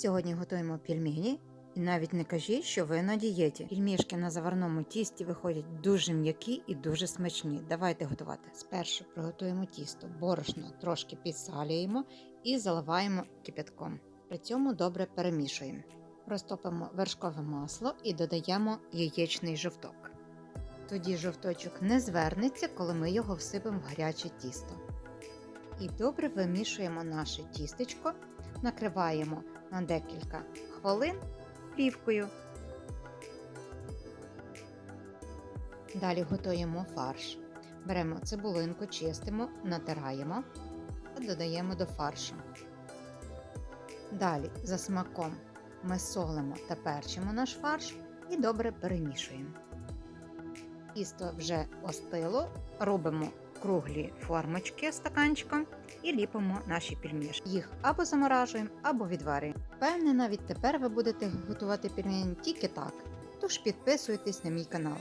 Сьогодні готуємо пельмені. І навіть не кажіть, що ви на дієті. Пельмішки на заварному тісті виходять дуже м'які і дуже смачні. Давайте готувати. Спершу приготуємо тісто, борошно трошки підсалюємо і заливаємо кипятком. При цьому добре перемішуємо. Розтопимо вершкове масло і додаємо яєчний жовток. Тоді жовточок не звернеться, коли ми його всипемо в гаряче тісто. І добре вимішуємо наше тістечко, накриваємо на декілька хвилин плівкою. Далі готуємо фарш. Беремо цибулинку, чистимо, натираємо та додаємо до фаршу. Далі за смаком ми солимо та перчимо наш фарш і добре перемішуємо. Тісто вже остило, робимо круглі формочки стаканчиком і ліпимо наші пельмешки. Їх або заморажуємо, або відварюємо. Певне, навіть тепер ви будете готувати пельмені тільки так. Тож підписуйтесь на мій канал.